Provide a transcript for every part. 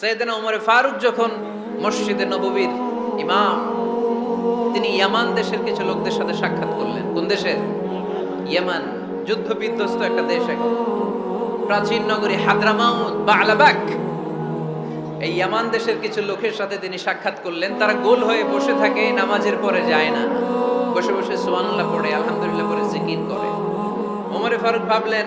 সৈয়দনা উমরে ফারুক যখন মসজিদে নববীর ইমাম, তিনি ইয়ামান দেশের কিছু লোকদের সাথে সাক্ষাৎ করলেন। কোন দেশের ইয়ামান যুদ্ধ বিধ্বস্ত একটা দেশ এখন। প্রাচীন নগরী হাদরামাউত বা আলাবাক এই ইয়ামান দেশের কিছু লোকের সাথে তিনি সাক্ষাৎ করলেন। তারা গোল হয়ে বসে থাকে, নামাজের পরে যায় না। বসে বসে সুবহানাল্লাহ পড়ে, আলহামদুলিল্লাহ পরে জিকির করে। ওমরে ফারুক ভাবলেন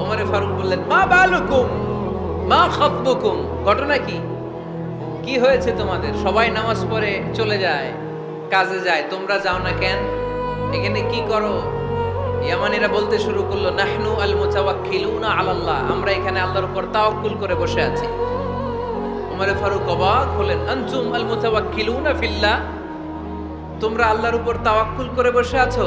ওমরে ফারুক বললেন, মা বালুকুম, মা খাতবুকুম। ঘটনা কি? কি হয়েছে তোমাদের? সবাই নামাজ পড়ে চলে যায়, কাজে যায়, তোমরা যাও না কেন? এখানে কি করো? ইয়ামানিরা বলতে শুরু করল, নাহনু আল মুতাওয়াক্কিলুনা আলাল্লাহ। আমরা এখানে আল্লাহর উপর তাওয়াক্কুল করে বসে আছি। উমরে ফারুক অবাক হলেন, আনতুম আল মুতাওয়াক্কিলুনা ফিল্লাহ? তোমরা আল্লাহর উপর তাওয়াক্কুল করে বসে আছো?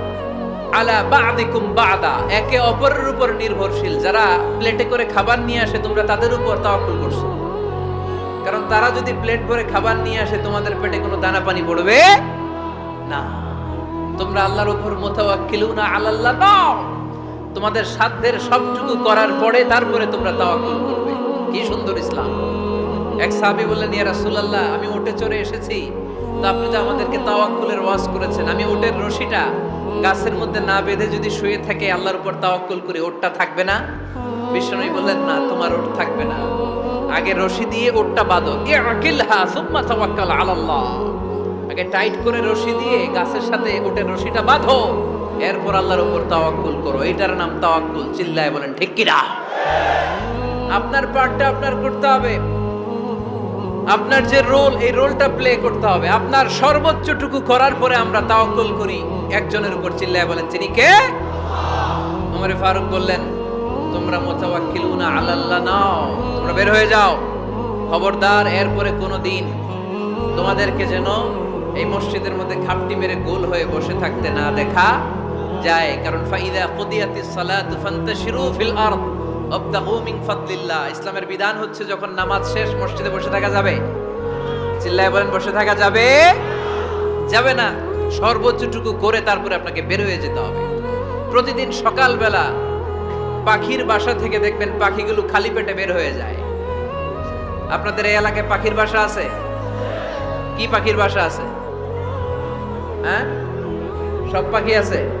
আলা বাদিকুম বাদা, একে অপরের উপর নির্ভরশীল। যারা প্লেটে করে খাবার নিয়ে আসে, তোমরা তাদের উপর তাওয়াক্কুল করছ। কারণ তারা যদি প্লেট ভরে খাবার নিয়ে আসে, তোমাদের পেটে কোনো দানা পানি পড়বে না। তোমরা আল্লাহর উপর মুতাওয়াক্কিলুনা আলাল্লাহ নাও। তোমাদের সাধ্যের সবটুকু করার পরে তারপরে তোমরা তাওয়াক্কুল করবে। কি সুন্দর ইসলাম। এক সাহাবী বললেন, ইয়া রাসূলুল্লাহ, আমি উঠে চড়ে এসেছি। তো আপনি তো আমাদেরকে তাওয়াক্কুলের ওয়াজ করেছেন। আমি উটের রশিটা গাছের মধ্যে না বেঁধে যদি শুয়ে থাকে, আল্লাহর উপর তাওয়াক্কুল করে ওটটা থাকবে না? বিষ্ণু বললেন, না, তোমার ওট থাকবে না। আগে রশি দিয়ে ওটটা বাঁধো। সুম্মা তাওয়াক্কাল আলাল্লাহ। আগে টাইট করে রশি দিয়ে গাছের সাথে ওটের রশিটা বাঁধো। এরপর আল্লাহর উপর তাওয়াক্কুল করো। এটার নাম তাওয়াক্কুল। চিল্লায় বলেন, ঠিক কিনা? আপনার পার্টটা আপনার করতে হবে। আপনার যে রোল এই রোলটা প্লে করতে হবে। আপনার সর্বোচ্চটুকু করার পরে আমরা তাওয়াক্কুল করি। একজনের উপর চিল্লায় বলেন তিনি কে? ওমরে ফারুক বললেন, তোমরা মুতাওয়াক্কিলুনা আলাল্লাহ নাও। তোমরা বের হয়ে যাও। খবরদার, এরপরে কোনো দিন তোমাদেরকে যেন এই মসজিদের মধ্যে খাপটি মেরে গোল হয়ে বসে থাকতে না দেখা যায়। কারণ ফাইদা কুদিয়াতিস সালাতু ফান্তাশিরু ফিল আরদ। ইসলামের বিধান হচ্ছে যখন নামাজ শেষ, মসজিদে বসে থাকা যাবে। চিল্লায় বলেন, বসে থাকা যাবে? যাবে না। সর্বোচ্চটুকু করে তারপরে আপনাকে বের হয়ে যেতে হবে। প্রতিদিন সকালবেলা পাখির বাসা থেকে দেখবেন পাখিগুলো খালি পেটে বের হয়ে যায়। আপনাদের এই এলাকায় পাখির বাসা আছে? কি পাখির বাসা আছে? হ্যাঁ? সব পাখি আছে?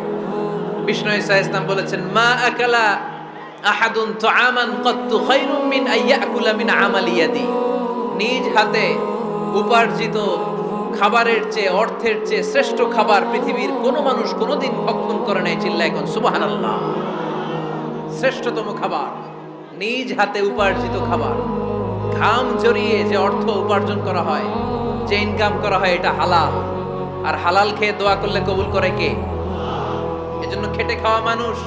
বিষ্ণু বলেছেন, মা আকালা আহাদুন তুআমান কত্তু খায়রুম মিন আইয়াকুলা মিন আমালি নিজ হাতে উপার্জিত খাবারের চেয়ে, অর্থের চেয়ে শ্রেষ্ঠ খাবার পৃথিবীর কোনো মানুষ কোনোদিন ভক্ষণ করে নাই চিল্লায় এখন সুবহানাল্লাহ। শ্রেষ্ঠতম খাবার, নিজ হাতে উপার্জিত খাবার। ঘাম জড়িয়ে যে অর্থ উপার্জন করা হয়, যে ইনকাম করা হয়, এটা হালাল। আর হালাল খেয়ে দোয়া করলে কবুল করে কে? এজন্য খেটে খাওয়া মানুষ,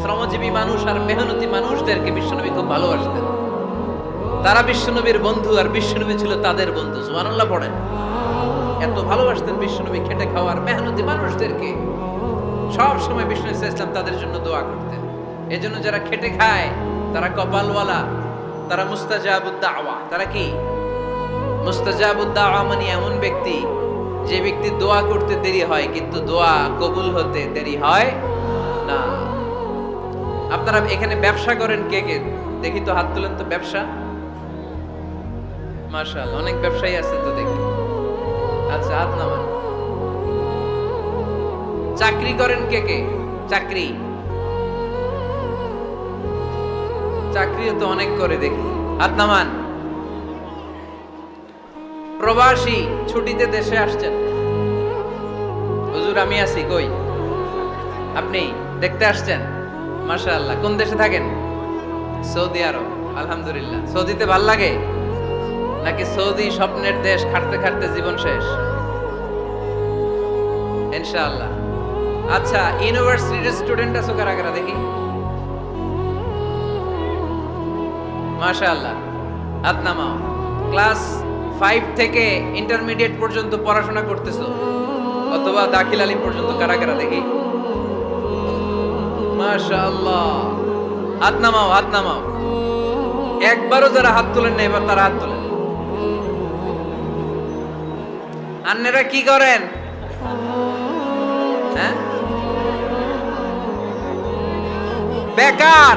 শ্রমজীবী মানুষ আর মেহনতি মানুষদেরকে বিশ্বনবী খুব ভালোবাসতেন। তারা বিশ্বনবীর বন্ধু আর বিশ্বনবী ছিল তাদের বন্ধু, সুবহানাল্লাহ পড়েন। এত ভালোবাসতেন বিশ্বনবী খেটে খাওয়ার মেহনতি মানুষদেরকে। সব সময় বিষ্ণু ইসলাম তাদের জন্য দোয়া করতেন। এজন্য যারা খেটে খায়, তারা কপালওয়ালা, তারা মুস্তাজাবুদ্দাওয়া তারা কি? মুস্তাজাবুদ্দাওয়া মানে এমন ব্যক্তি যে ব্যক্তি দোয়া করতে দেরি হয়, কিন্তু দোয়া কবুল হতে দেরি হয় না। আপনারা এখানে ব্যবসা করেন কে কে? দেখি তো হাত তুলেন তো ব্যবসা। মার্শাল অনেক ব্যবসায়ী আছে তো দেখি। আচ্ছা হাত নামান। চাকরি করেন কে কে? চাকরি। চাকরিও তো অনেক করে দেখি। হাত নামান। প্রবাসী ছুটিতে দেশে আসছেন। হুজুর, আমি আছি, কই? আপনি দেখতে আসছেন? মাশাআল্লাহ, কোন দেশে থাকেন? সৌদি আরব, আলহামদুলিল্লাহ। সৌদিতে ভালো লাগে? নাকি সৌদি স্বপ্নের দেশ খাটতে খাটতে জীবন শেষ? ইনশাআল্লাহ। আচ্ছা ইউনিভার্সিটির স্টুডেন্ট আছো কারা কারা দেখি? মাশাআল্লাহ, হাত ক্লাস ফাইভ থেকে ইন্টারমিডিয়েট পর্যন্ত পড়াশোনা করতেছো, অথবা দাখিল আলিম পর্যন্ত কারা কারা দেখি? মাশাআল্লাহ। হাত নামাও হাত নামাও। একবারও যারা হাত তোলেন না, এবার তারা হাত তোলেন। আন্নেরা কি করেন? হ্যাঁ? বেকার।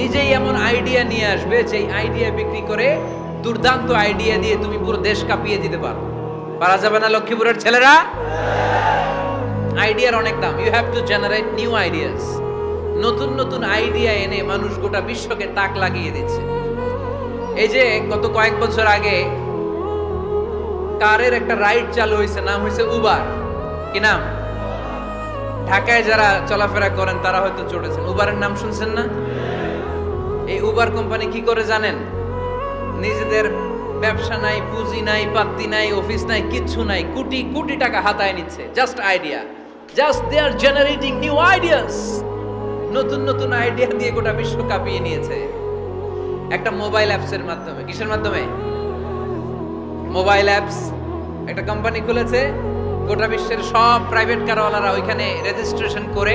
নিজেই এমন আইডিয়া নিয়ে আসবে যে আইডিয়া বিক্রি করে দুর্দান্ত আইডিয়া দিয়ে তুমি পুরো দেশ কাঁপিয়ে দিতে পারো। পারা যাবে না লক্ষ্মীপুরের ছেলেরা? আইডিয়ার অনেক দাম। You have to generate new ideas নতুন নতুন আইডিয়া এনে মানুষ গোটা বিশ্বকে তাক লাগিয়ে দিচ্ছে। এই যে গত কয়েক বছর আগে কারের একটা রাইড চালু হয়েছে, নাম হয়েছে উবার কি নাম? ঢাকায় যারা চলাফেরা করেন, তারা হয়তো চড়েছেন। উবারের নাম শুনছেন না? এই উবার কোম্পানি কি করে জানেন? নিজেদের ব্যবসা নাই, পুঁজি নাই, পাত্তি নাই অফিস নাই, কিচ্ছু নাই, কোটি কোটি টাকা হাতায় নিচ্ছে। Just idea just they are generating new ideas নতুন নতুন আইডিয়া দিয়ে গোটা বিশ্ব কাঁপিয়ে নিয়েছে। একটা মোবাইল অ্যাপসের মাধ্যমে। কিসের মাধ্যমে? মোবাইল অ্যাপস একটা কোম্পানি খুলেছে। গোটা বিশ্বের সব প্রাইভেট কারওয়ালারা ওইখানে রেজিস্ট্রেশন করে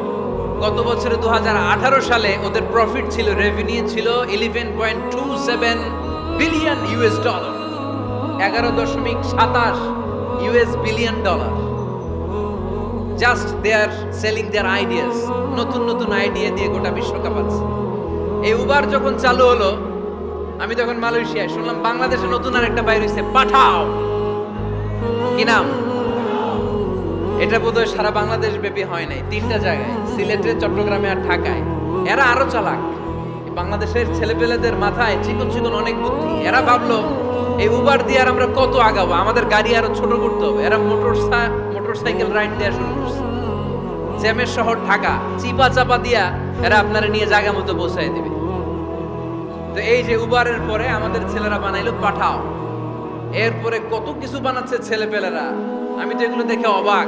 গত বছরে দুহাজার আঠারো সালে ওদের প্রফিট ছিল রেভিনিউ ছিল eleven point two seven billion US dollar এগারো দশমিক সাতাশ US billion dollar just they are selling their ideas নতুন নতুন আইডিয়া দিয়ে গোটা বিশ্বকাপ আছে। এই উবার যখন চালু হলো, আমি তখন মালয়েশিয়ায় শুনলাম বাংলাদেশে নতুন আর একটা বাইর হয়েছে পাঠাও। কি নাম? এটা বোধহয় সারা বাংলাদেশ ব্যাপী হয় নাই। তিনটা জায়গায়, সিলেটে, চট্টগ্রামে আর ঢাকায়। এরা আরও চালাক। বাংলাদেশের ছেলেপেলেদের মাথায় চিকন চিকন অনেক বুদ্ধি। এরা ভাবলো, এই উবার দিয়ে আর আমরা কত আগাবো? আমাদের গাড়ি আরও ছোট করতে হবে। এরা মোটর মোটর সাইকেল রাইড দেওয়া শুরু করছে। জ্যামের শহর ঢাকা। চিপা চাপা দিয়া এরা আপনারা নিয়ে জায়গা মতো পৌঁছায় দিবে। তো এই যে উবারের পরে আমাদের ছেলেরা বানাইলো পাঠাও। এরপরে কত কিছু বানাচ্ছে ছেলেপেলেরা। আমি তো এগুলো দেখে অবাক।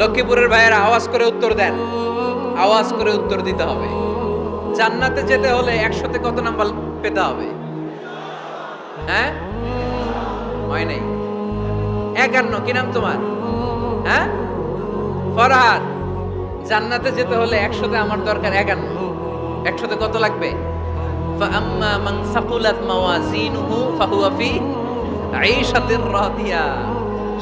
লক্ষ্মীপুরের ভাইয়েরা আওয়াজ করে উত্তর দেন আওয়াজ করে উত্তর দিতে হবে জান্নাতে যেতে হলে একশোতে কত নাম্বার পেতে হবে হ্যাঁ হয় নাই একান্ন কি নাম তোমার হ্যাঁ ফরহাদ জান্নাতে যেতে হলে একশোতে আমার দরকার একান্ন একশোতে কত লাগবে فأما من ثقلت موازينه فهو في عيشة راضية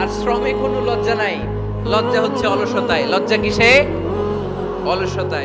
আর শ্রমে কোনো লজ্জা নাই। লজ্জা হচ্ছে অলসতায়। লজ্জা কিসে? অলসতায়।